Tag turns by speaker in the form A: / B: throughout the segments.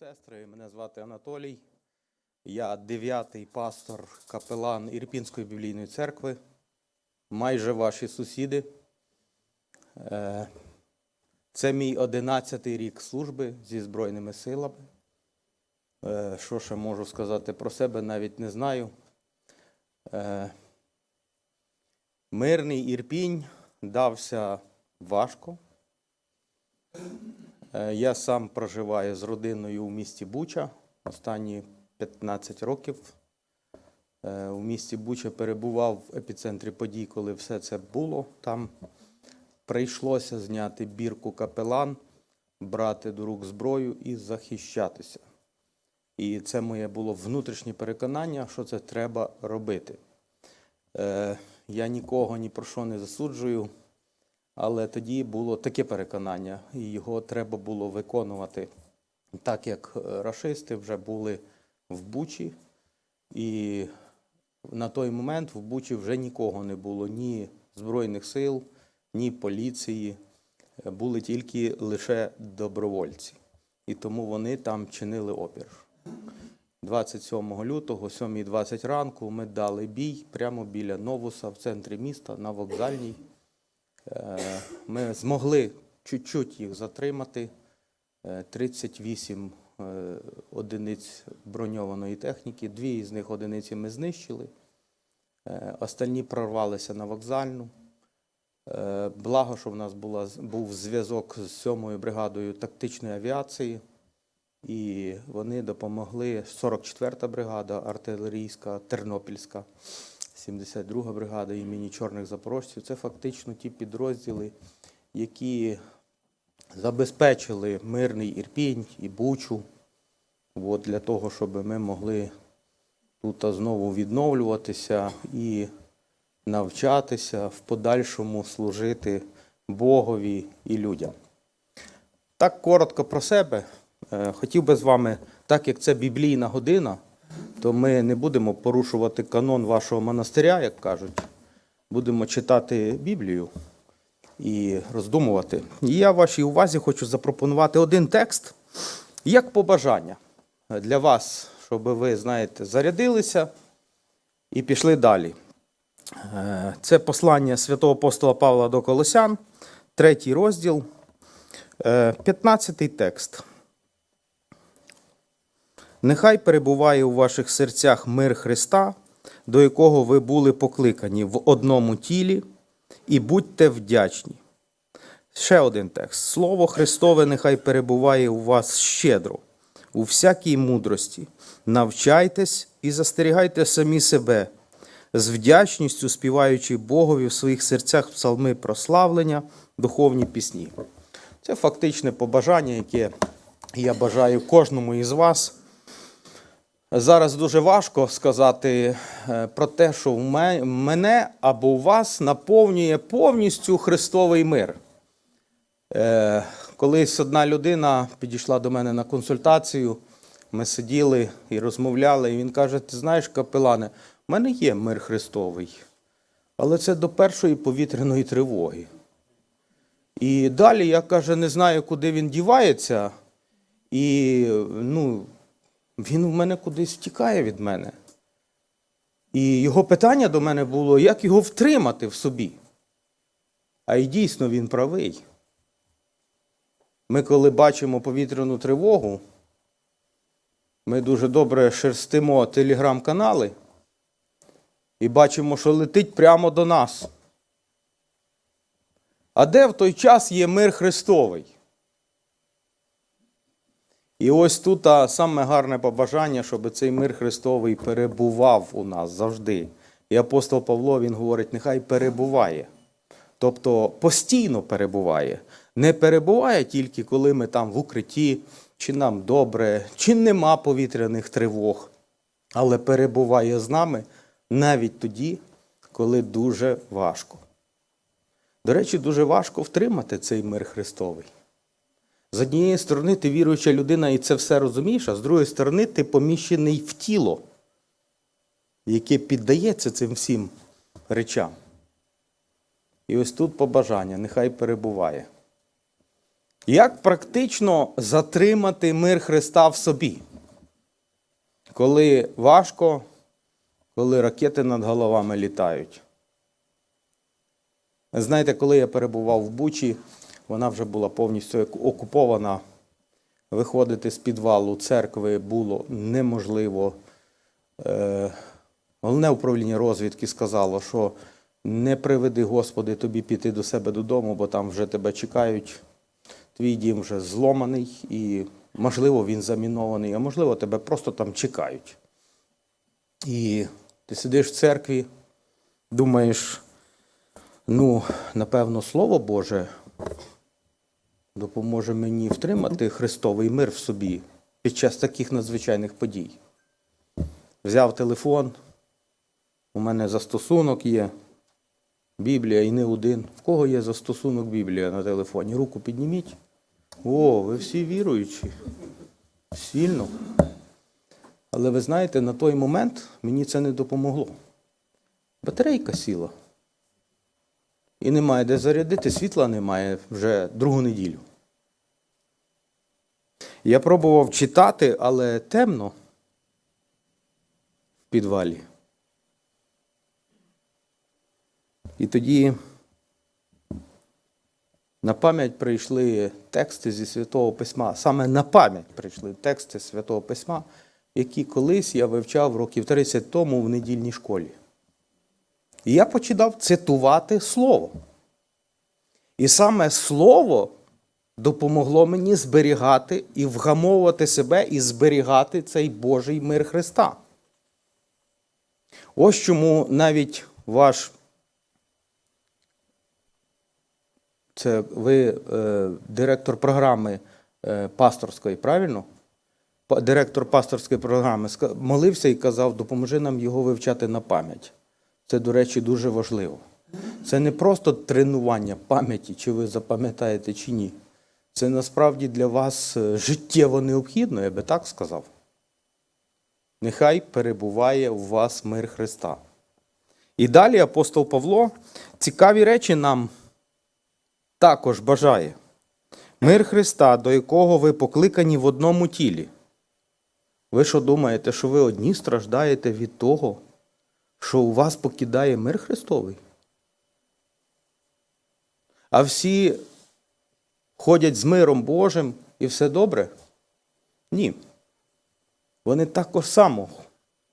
A: сестри, мене звати Анатолій. Я дев'ятий пастор капелан Ірпінської біблійної церкви. Майже ваші сусіди. Е, Це мій одинадцятий рік служби зі Збройними силами. Е, Що ще можу сказати про себе, навіть не знаю. Е, Мирний Ірпінь дався важко. Е, Я сам проживаю з родиною у місті Буча останні 15 років. Е, У місті Буча перебував в епіцентрі подій, коли все це було. Там прийшлося зняти бірку капелан, брати до рук зброю і захищатися. І це моє було внутрішнє переконання, що це треба робити. Е, Я нікого ні про що не засуджую. Але тоді було таке переконання, і його треба було виконувати, так як е, рашисти вже були в Бучі, і на той момент в Бучі вже нікого не було ні Збройних сил, ні поліції, Е, були тільки лише добровольці. І тому вони там чинили опір. 27 лютого, 7.20 ранку, ми дали бій прямо біля Новуса в центрі міста на вокзальній. Е, Ми змогли чуть-чуть їх затримати. Е, 38 е, одиниць броньованої техніки, дві із них одиниці ми знищили. Е, Остальні прорвалися на вокзальну. Е, Благо, що в нас була, був зв'язок з 7-ю бригадою тактичної авіації, і вони допомогли 44-та бригада артилерійська, Тернопільська. 72 бригада імені Чорних Запорожців. Це фактично ті підрозділи, які забезпечили мирний Ірпінь і Бучу от, для того, щоб ми могли тут знову відновлюватися і навчатися в подальшому служити Богові і людям. Так коротко про себе. Е, Хотів би з вами, так як це біблійна година, то ми не будемо порушувати канон вашого монастиря, як кажуть. Будемо читати Біблію і роздумувати. І я вашій увазі хочу запропонувати один текст як побажання для вас, щоб ви, знаєте, зарядилися і пішли далі. Е, Це послання святого апостола Павла до Колосян, третій розділ, е, 15 текст. Нехай перебуває у ваших серцях мир Христа, до якого ви були покликані в одному тілі, і будьте вдячні. Ще один текст. Слово Христове нехай перебуває у вас щедро, у всякій мудрості. Навчайтесь і застерігайте самі себе, з вдячністю співаючи Богові в своїх серцях псалми прославлення, духовні пісні. Це фактичне побажання, яке я бажаю кожному із вас. Зараз дуже важко сказати е, про те, що в мене або у вас наповнює повністю Христовий мир. Е, Колись одна людина підійшла до мене на консультацію, ми сиділи і розмовляли, і він каже: Ти знаєш, капелане, в мене є мир Христовий, але це до першої повітряної тривоги. І далі я каже, не знаю, куди він дівається, і ну, він в мене кудись втікає від мене. І його питання до мене було, як його втримати в собі. А й дійсно він правий. Ми, коли бачимо повітряну тривогу, ми дуже добре шерстимо телеграм-канали і бачимо, що летить прямо до нас. А де в той час є мир Христовий? І ось тут а, саме гарне побажання, щоб цей мир Христовий перебував у нас завжди. І апостол Павло він говорить, нехай перебуває. Тобто постійно перебуває. Не перебуває тільки коли ми там в укритті, чи нам добре, чи нема повітряних тривог, але перебуває з нами навіть тоді, коли дуже важко. До речі, дуже важко втримати цей мир Христовий. З однієї сторони, ти віруюча людина і це все розумієш, а з другої сторони, ти поміщений в тіло, яке піддається цим всім речам. І ось тут побажання, нехай перебуває. Як практично затримати мир Христа в собі? Коли важко, коли ракети над головами літають. Знаєте, коли я перебував в Бучі, вона вже була повністю окупована. Виходити з підвалу церкви було неможливо. Е, Головне управління розвідки сказало, що не приведи, Господи, тобі піти до себе додому, бо там вже тебе чекають. Твій дім вже зломаний і, можливо, він замінований, а можливо, тебе просто там чекають. І ти сидиш в церкві, думаєш, ну, напевно, Слово Боже допоможе мені втримати Христовий мир в собі під час таких надзвичайних подій. Взяв телефон, у мене застосунок є, Біблія і не один. В кого є застосунок Біблія на телефоні? Руку підніміть. О, ви всі віруючі. Сильно. Але ви знаєте, на той момент мені це не допомогло. Батарейка сіла. І немає де зарядити, світла немає вже другу неділю. Я пробував читати, але темно в підвалі. І тоді на пам'ять прийшли тексти зі Святого Письма. Саме на пам'ять прийшли тексти Святого Письма, які колись я вивчав років 30 тому в недільній школі. І я починав цитувати Слово. І саме Слово допомогло мені зберігати і вгамовувати себе і зберігати цей Божий мир Христа. Ось чому навіть ваш це ви е, директор програми е, пасторської, правильно? Директор пасторської програми молився і казав, допоможи нам його вивчати на пам'ять. Це, до речі, дуже важливо. Це не просто тренування пам'яті, чи ви запам'ятаєте, чи ні. Це насправді для вас е, життєво необхідно, я би так сказав. Нехай перебуває у вас мир Христа. І далі апостол Павло цікаві речі нам також бажає. Мир Христа, до якого ви покликані в одному тілі. Ви що думаєте, що ви одні страждаєте від того, що у вас покидає мир Христовий? А всі ходять з миром Божим і все добре? Ні. Вони також само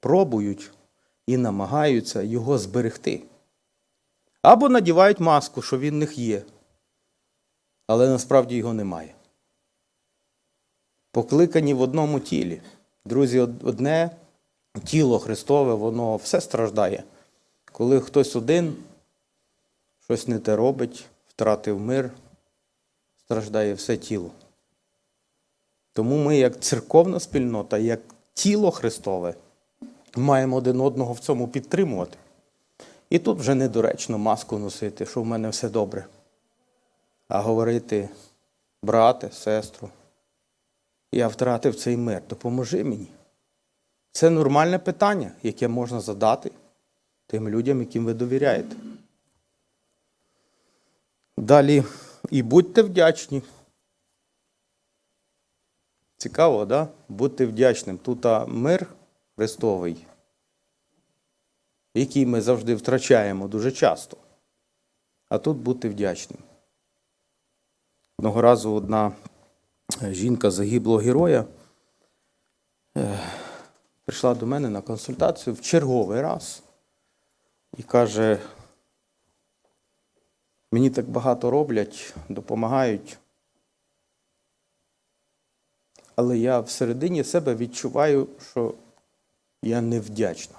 A: пробують і намагаються його зберегти. Або надівають маску, що він в них є, але насправді його немає. Покликані в одному тілі. Друзі, одне тіло Христове, воно все страждає. Коли хтось один щось не те робить, втратив мир, страждає все тіло. Тому ми, як церковна спільнота, як тіло Христове, маємо один одного в цьому підтримувати. І тут вже недоречно маску носити, що в мене все добре. А говорити, брате, сестру, я втратив цей мир, допоможи мені. Це нормальне питання, яке можна задати тим людям, яким ви довіряєте. Далі, і будьте вдячні. Цікаво, да? Будьте вдячним. Тут мир Христовий, який ми завжди втрачаємо дуже часто. А тут бути вдячним. Одного разу одна е, жінка загиблого героя е, прийшла до мене на консультацію в черговий раз і каже: мені так багато роблять, допомагають. Але я всередині себе відчуваю, що я невдячна.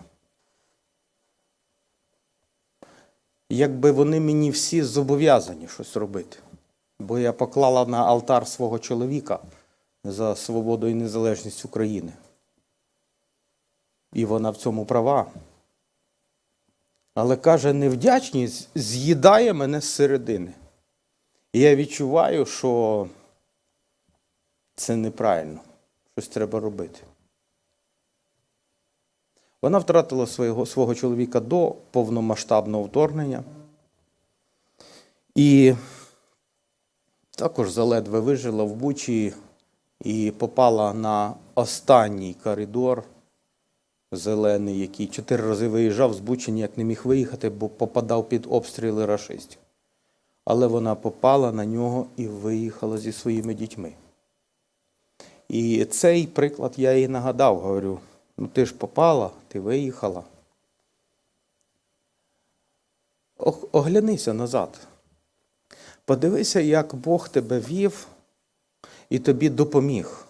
A: Якби вони мені всі зобов'язані щось робити. Бо я поклала на алтар свого чоловіка за свободу і незалежність України. І вона в цьому права. Але каже, невдячність з'їдає мене зсередини. І я відчуваю, що це неправильно. Щось треба робити. Вона втратила свого, свого чоловіка до повномасштабного вторгнення. І також заледве вижила в Бучі і попала на останній коридор зелений, який чотири рази виїжджав з Бучі, ніяк не міг виїхати, бо попадав під обстріли рашистів. Але вона попала на нього і виїхала зі своїми дітьми. І цей приклад я їй нагадав, говорю: ну ти ж попала, ти виїхала. Оглянися назад. Подивися, як Бог тебе вів і тобі допоміг.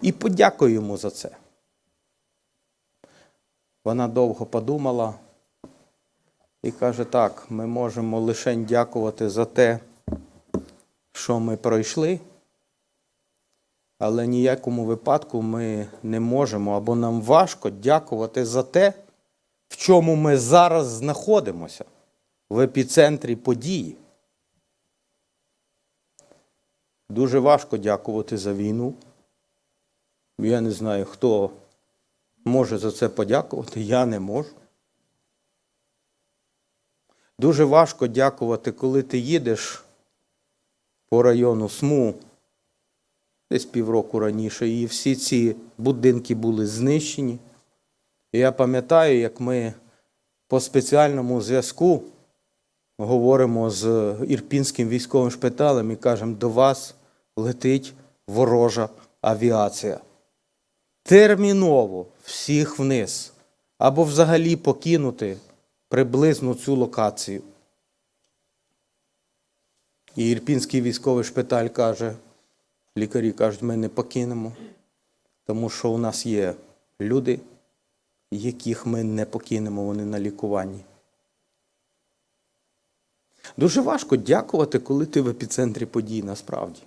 A: І подякуй йому за це. Вона довго подумала і каже: так, ми можемо лише дякувати за те, що ми пройшли, але ніякому випадку ми не можемо або нам важко дякувати за те, в чому ми зараз знаходимося в епіцентрі події. Дуже важко дякувати за війну. Я не знаю, хто може за це подякувати, я не можу. Дуже важко дякувати, коли ти їдеш по району СМУ десь півроку раніше, і всі ці будинки були знищені. І я пам'ятаю, як ми по спеціальному зв'язку говоримо з Ірпінським військовим шпиталем і кажемо, до вас летить ворожа авіація. Терміново всіх вниз. Або взагалі покинути приблизно цю локацію. І Ірпінський військовий шпиталь каже, лікарі кажуть, ми не покинемо, тому що у нас є люди, яких ми не покинемо, вони на лікуванні. Дуже важко дякувати, коли ти в епіцентрі подій насправді.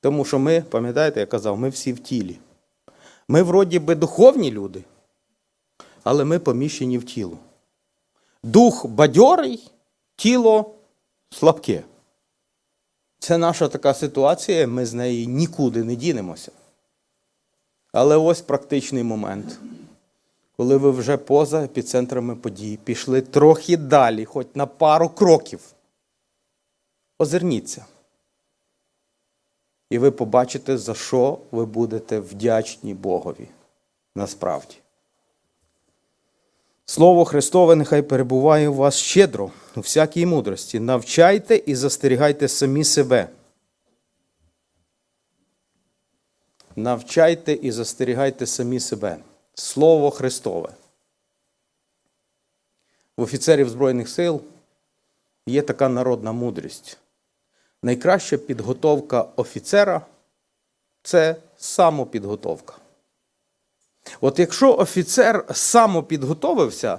A: Тому що ми, пам'ятаєте, я казав, ми всі в тілі. Ми вроді би духовні люди, але ми поміщені в тіло. Дух бадьорий, тіло слабке. Це наша така ситуація, ми з неї нікуди не дінемося. Але ось практичний момент, коли ви вже поза епіцентрами подій пішли трохи далі, хоч на пару кроків. Озирніться. І ви побачите, за що ви будете вдячні Богові насправді. Слово Христове нехай перебуває у вас щедро, у всякій мудрості. Навчайте і застерігайте самі себе. Навчайте і застерігайте самі себе. Слово Христове. В офіцерів Збройних сил є така народна мудрість. Найкраща підготовка офіцера це самопідготовка. От якщо офіцер самопідготовився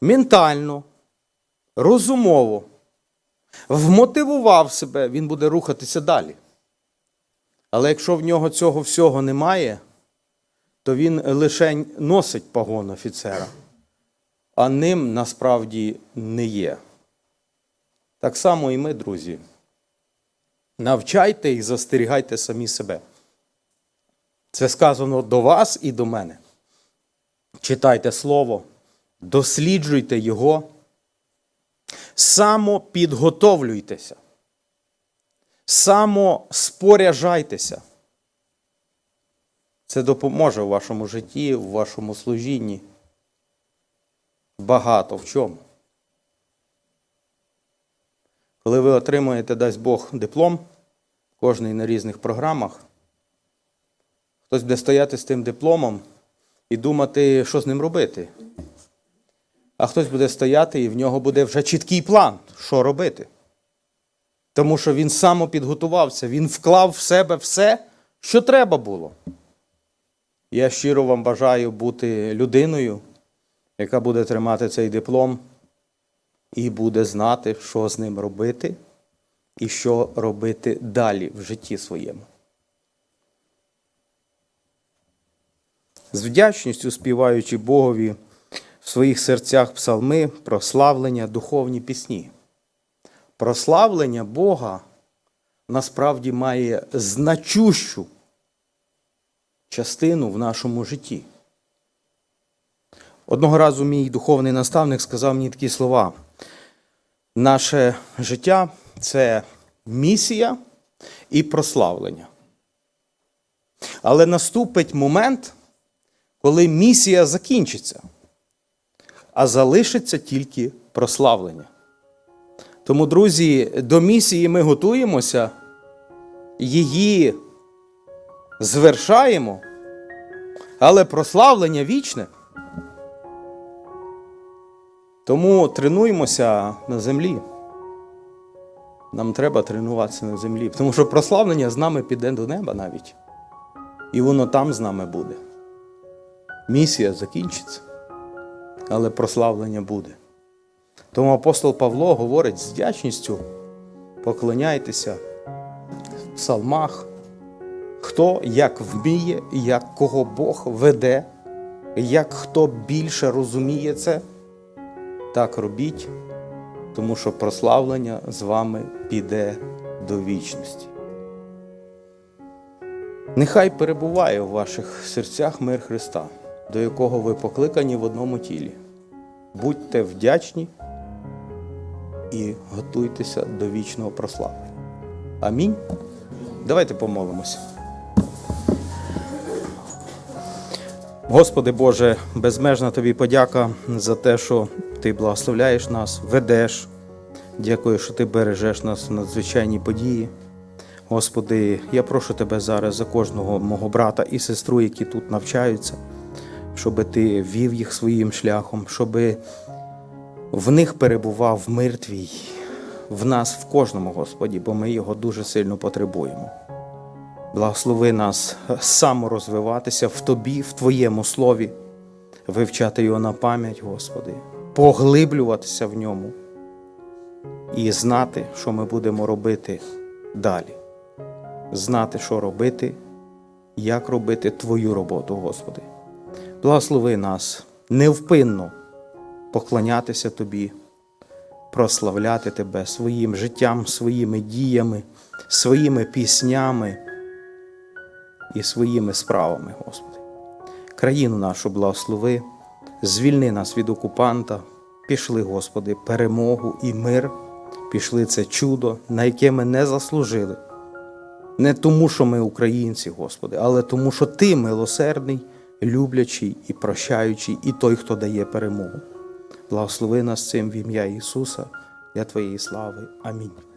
A: ментально, розумово, вмотивував себе, він буде рухатися далі. Але якщо в нього цього всього немає, то він лише носить погон офіцера, а ним насправді не є. Так само і ми, друзі. Навчайте і застерігайте самі себе. Це сказано до вас і до мене. Читайте Слово, досліджуйте Його, самопідготовлюйтеся, самоспоряджайтеся. Це допоможе у вашому житті, у вашому служінні. Багато в чому. Коли ви отримуєте, дасть Бог, диплом, кожний на різних програмах, хтось буде стояти з тим дипломом і думати, що з ним робити. А хтось буде стояти і в нього буде вже чіткий план, що робити. Тому що він самопідготувався, він вклав в себе все, що треба було. Я щиро вам бажаю бути людиною, яка буде тримати цей диплом і буде знати, що з ним робити і що робити далі в житті своєму. З вдячністю співаючи Богові в своїх серцях псалми, прославлення, духовні пісні. Прославлення Бога насправді має значущу частину в нашому житті. Одного разу мій духовний наставник сказав мені такі слова. Наше життя це місія і прославлення. Але наступить момент, коли місія закінчиться, а залишиться тільки прославлення. Тому, друзі, до місії ми готуємося, її звершаємо, але прославлення вічне. Тому тренуємося на землі. Нам треба тренуватися на землі, тому що прославлення з нами піде до неба навіть. І воно там з нами буде. Місія закінчиться, але прославлення буде. Тому апостол Павло говорить з вдячністю: поклоняйтеся в псалмах, хто як вміє, як кого Бог веде, як хто більше розуміє це, так робіть, тому що прославлення з вами піде до вічності. Нехай перебуває у ваших серцях мир Христа, до якого ви покликані в одному тілі. Будьте вдячні і готуйтеся до вічного прославлення. Амінь. Давайте помолимося. Господи Боже, безмежна тобі подяка за те, що Ти благословляєш нас, ведеш. Дякую, що Ти бережеш нас в надзвичайні події. Господи, я прошу Тебе зараз за кожного мого брата і сестру, які тут навчаються, щоб Ти вів їх своїм шляхом, щоб в них перебував мир Твій, в нас, в кожному, Господі, бо ми його дуже сильно потребуємо. Благослови нас саморозвиватися в Тобі, в Твоєму слові, вивчати його на пам'ять, Господи, поглиблюватися в ньому і знати, що ми будемо робити далі. Знати, що робити, як робити Твою роботу, Господи. Благослови нас невпинно поклонятися Тобі, прославляти Тебе своїм життям, своїми діями, своїми піснями і своїми справами, Господи. Країну нашу благослови, звільни нас від окупанта, пішли, Господи, перемогу і мир, пішли це чудо, на яке ми не заслужили. Не тому, що ми українці, Господи, але тому, що Ти милосердний, люблячий і прощаючий, і той, хто дає перемогу. Благослови нас цим в ім'я Ісуса, для Твоєї слави. Амінь.